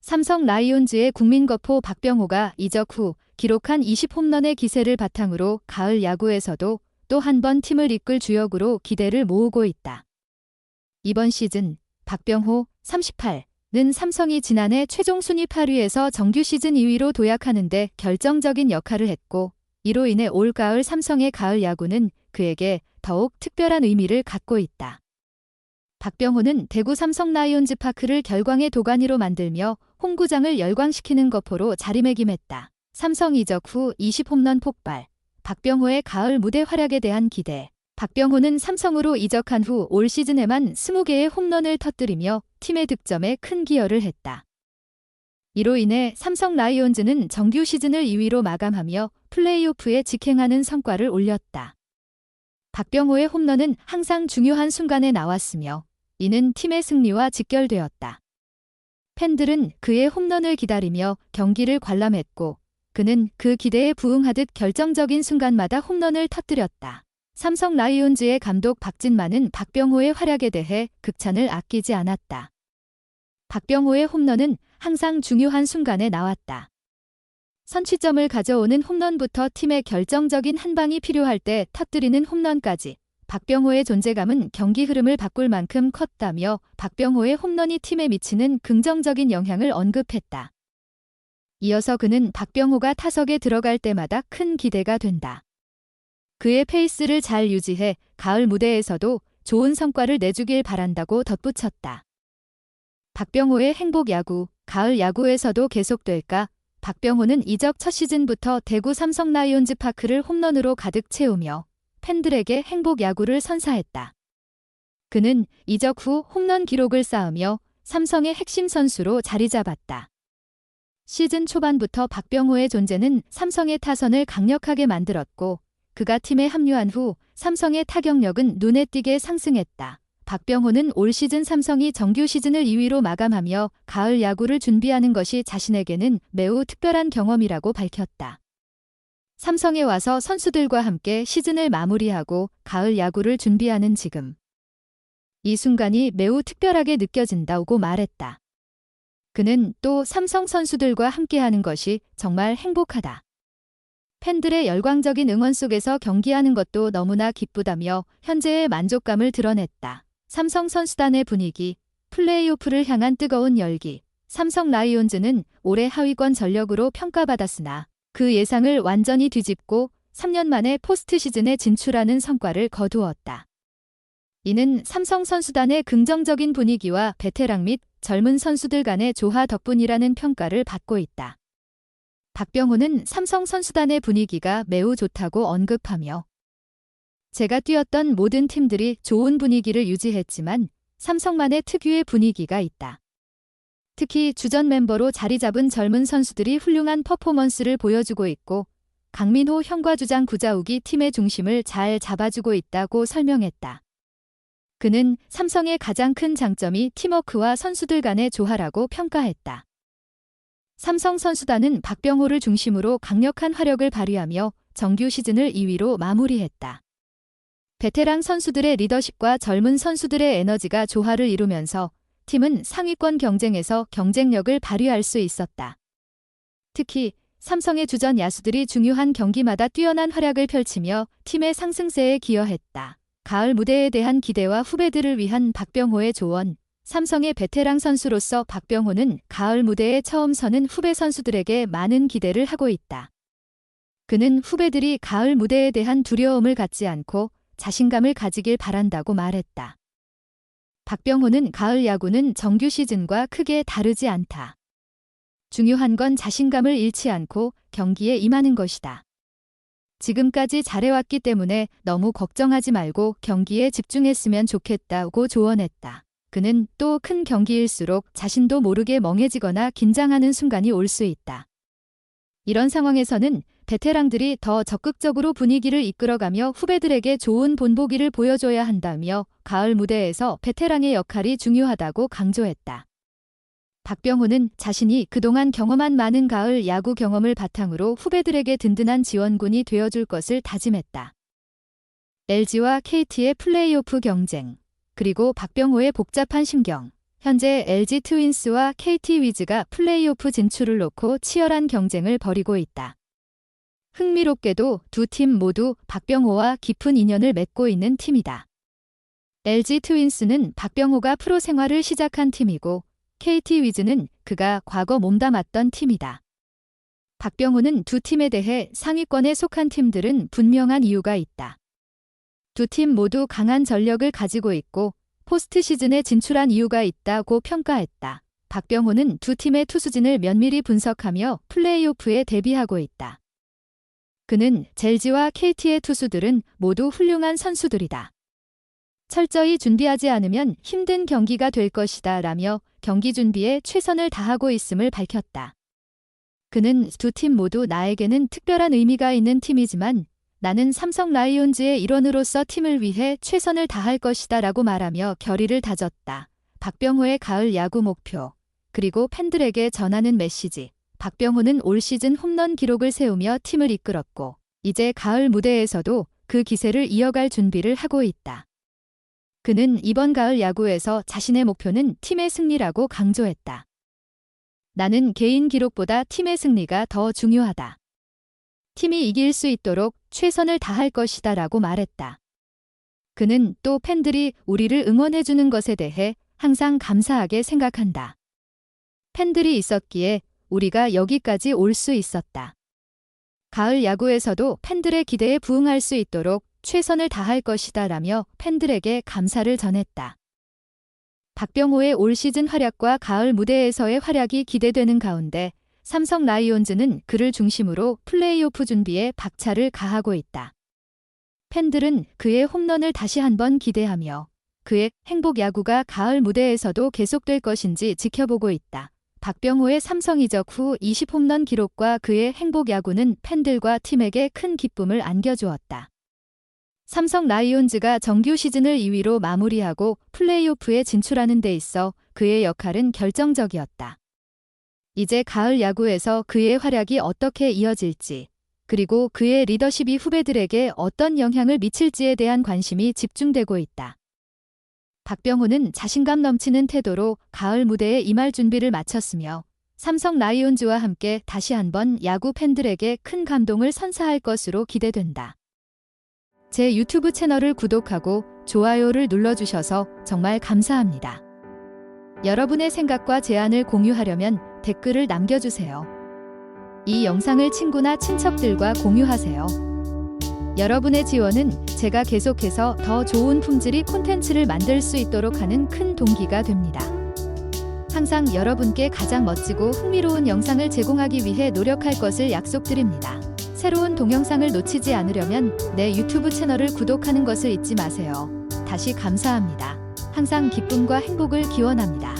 삼성 라이온즈의 국민거포 박병호가 이적 후 기록한 20홈런의 기세를 바탕으로 가을 야구에서도 또 한 번 팀을 이끌 주역으로 기대를 모으고 있다. 이번 시즌 박병호 38는 삼성이 지난해 최종 순위 8위에서 정규 시즌 2위로 도약하는데 결정적인 역할을 했고 이로 인해 올가을 삼성의 가을 야구는 그에게 더욱 특별한 의미를 갖고 있다. 박병호는 대구 삼성 라이온즈 파크를 결광의 도가니로 만들며 홈구장을 열광시키는 거포로 자리매김했다. 삼성 이적 후 20홈런 폭발. 박병호의 가을 무대 활약에 대한 기대. 박병호는 삼성으로 이적한 후 올 시즌에만 20개의 홈런을 터뜨리며 팀의 득점에 큰 기여를 했다. 이로 인해 삼성 라이온즈는 정규 시즌을 2위로 마감하며 플레이오프에 직행하는 성과를 올렸다. 박병호의 홈런은 항상 중요한 순간에 나왔으며 이는 팀의 승리와 직결되었다. 팬들은 그의 홈런을 기다리며 경기를 관람했고 그는 그 기대에 부응하듯 결정적인 순간마다 홈런을 터뜨렸다. 삼성 라이온즈의 감독 박진만은 박병호의 활약에 대해 극찬을 아끼지 않았다. 박병호의 홈런은 항상 중요한 순간에 나왔다. 선취점을 가져오는 홈런부터 팀의 결정적인 한 방이 필요할 때 터뜨리는 홈런까지 박병호의 존재감은 경기 흐름을 바꿀 만큼 컸다며 박병호의 홈런이 팀에 미치는 긍정적인 영향을 언급했다. 이어서 그는 박병호가 타석에 들어갈 때마다 큰 기대가 된다. 그의 페이스를 잘 유지해 가을 무대에서도 좋은 성과를 내주길 바란다고 덧붙였다. 박병호의 행복 야구, 가을 야구에서도 계속될까? 박병호는 이적 첫 시즌부터 대구 삼성 라이온즈 파크를 홈런으로 가득 채우며 팬들에게 행복 야구를 선사했다. 그는 이적 후 홈런 기록을 쌓으며 삼성의 핵심 선수로 자리 잡았다. 시즌 초반부터 박병호의 존재는 삼성의 타선을 강력하게 만들었고 그가 팀에 합류한 후 삼성의 타격력은 눈에 띄게 상승했다. 박병호는 올 시즌 삼성이 정규 시즌을 2위로 마감하며 가을 야구를 준비하는 것이 자신에게는 매우 특별한 경험이라고 밝혔다. 삼성에 와서 선수들과 함께 시즌을 마무리하고 가을 야구를 준비하는 지금. 이 순간이 매우 특별하게 느껴진다고 말했다. 그는 또 삼성 선수들과 함께하는 것이 정말 행복하다. 팬들의 열광적인 응원 속에서 경기하는 것도 너무나 기쁘다며 현재의 만족감을 드러냈다. 삼성 선수단의 분위기, 플레이오프를 향한 뜨거운 열기. 삼성 라이온즈는 올해 하위권 전력으로 평가받았으나 그 예상을 완전히 뒤집고 3년 만에 포스트 시즌에 진출하는 성과를 거두었다. 이는 삼성 선수단의 긍정적인 분위기와 베테랑 및 젊은 선수들 간의 조화 덕분이라는 평가를 받고 있다. 박병호는 삼성 선수단의 분위기가 매우 좋다고 언급하며 제가 뛰었던 모든 팀들이 좋은 분위기를 유지했지만 삼성만의 특유의 분위기가 있다. 특히 주전 멤버로 자리 잡은 젊은 선수들이 훌륭한 퍼포먼스를 보여주고 있고 강민호 형과 주장 구자욱이 팀의 중심을 잘 잡아주고 있다고 설명했다. 그는 삼성의 가장 큰 장점이 팀워크와 선수들 간의 조화라고 평가했다. 삼성 선수단은 박병호를 중심으로 강력한 화력을 발휘하며 정규 시즌을 2위로 마무리했다. 베테랑 선수들의 리더십과 젊은 선수들의 에너지가 조화를 이루면서 팀은 상위권 경쟁에서 경쟁력을 발휘할 수 있었다. 특히 삼성의 주전 야수들이 중요한 경기마다 뛰어난 활약을 펼치며 팀의 상승세에 기여했다. 가을 무대에 대한 기대와 후배들을 위한 박병호의 조언. 삼성의 베테랑 선수로서 박병호는 가을 무대에 처음 서는 후배 선수들에게 많은 기대를 하고 있다. 그는 후배들이 가을 무대에 대한 두려움을 갖지 않고 자신감을 가지길 바란다고 말했다. 박병호는 가을 야구는 정규 시즌과 크게 다르지 않다. 중요한 건 자신감을 잃지 않고 경기에 임하는 것이다. 지금까지 잘해왔기 때문에 너무 걱정하지 말고 경기에 집중했으면 좋겠다고 조언했다. 그는 또 큰 경기일수록 자신도 모르게 멍해지거나 긴장하는 순간이 올 수 있다. 이런 상황에서는 베테랑들이 더 적극적으로 분위기를 이끌어가며 후배들에게 좋은 본보기를 보여줘야 한다며 가을 무대에서 베테랑의 역할이 중요하다고 강조했다. 박병호는 자신이 그동안 경험한 많은 가을 야구 경험을 바탕으로 후배들에게 든든한 지원군이 되어줄 것을 다짐했다. LG와 KT의 플레이오프 경쟁, 그리고 박병호의 복잡한 심경, 현재 LG 트윈스와 KT 위즈가 플레이오프 진출을 놓고 치열한 경쟁을 벌이고 있다. 흥미롭게도 두 팀 모두 박병호와 깊은 인연을 맺고 있는 팀이다. LG 트윈스는 박병호가 프로 생활을 시작한 팀이고 KT 위즈는 그가 과거 몸담았던 팀이다. 박병호는 두 팀에 대해 상위권에 속한 팀들은 분명한 이유가 있다. 두 팀 모두 강한 전력을 가지고 있고 포스트 시즌에 진출한 이유가 있다고 평가했다. 박병호는 두 팀의 투수진을 면밀히 분석하며 플레이오프에 대비하고 있다. 그는 젤지와 KT의 투수들은 모두 훌륭한 선수들이다. 철저히 준비하지 않으면 힘든 경기가 될 것이다 라며 경기 준비에 최선을 다하고 있음을 밝혔다. 그는 두 팀 모두 나에게는 특별한 의미가 있는 팀이지만 나는 삼성 라이온즈의 일원으로서 팀을 위해 최선을 다할 것이다 라고 말하며 결의를 다졌다. 박병호의 가을 야구 목표, 그리고 팬들에게 전하는 메시지. 박병호는 올 시즌 홈런 기록을 세우며 팀을 이끌었고, 이제 가을 무대에서도 그 기세를 이어갈 준비를 하고 있다. 그는 이번 가을 야구에서 자신의 목표는 팀의 승리라고 강조했다. 나는 개인 기록보다 팀의 승리가 더 중요하다. 팀이 이길 수 있도록 최선을 다할 것이다 라고 말했다. 그는 또 팬들이 우리를 응원해주는 것에 대해 항상 감사하게 생각한다. 팬들이 있었기에 우리가 여기까지 올 수 있었다. 가을 야구에서도 팬들의 기대에 부응할 수 있도록 최선을 다할 것이다 라며 팬들에게 감사를 전했다. 박병호의 올 시즌 활약과 가을 무대에서의 활약이 기대되는 가운데 삼성 라이온즈는 그를 중심으로 플레이오프 준비에 박차를 가하고 있다. 팬들은 그의 홈런을 다시 한번 기대하며 그의 행복 야구가 가을 무대에서도 계속될 것인지 지켜보고 있다. 박병호의 삼성 이적 후 20홈런 기록과 그의 행복 야구는 팬들과 팀에게 큰 기쁨을 안겨주었다. 삼성 라이온즈가 정규 시즌을 2위로 마무리하고 플레이오프에 진출하는 데 있어 그의 역할은 결정적이었다. 이제 가을 야구에서 그의 활약이 어떻게 이어질지, 그리고 그의 리더십이 후배들에게 어떤 영향을 미칠지에 대한 관심이 집중되고 있다. 박병호는 자신감 넘치는 태도로 가을 무대에 임할 준비를 마쳤으며 삼성 라이온즈와 함께 다시 한번 야구 팬들에게 큰 감동을 선사할 것으로 기대된다. 제 유튜브 채널을 구독하고 좋아요를 눌러주셔서 정말 감사합니다. 여러분의 생각과 제안을 공유하려면 댓글을 남겨주세요. 이 영상을 친구나 친척들과 공유하세요. 여러분의 지원은 제가 계속해서 더 좋은 품질의 콘텐츠를 만들 수 있도록 하는 큰 동기가 됩니다. 항상 여러분께 가장 멋지고 흥미로운 영상을 제공하기 위해 노력할 것을 약속드립니다. 새로운 동영상을 놓치지 않으려면 내 유튜브 채널을 구독하는 것을 잊지 마세요. 다시 감사합니다. 항상 기쁨과 행복을 기원합니다.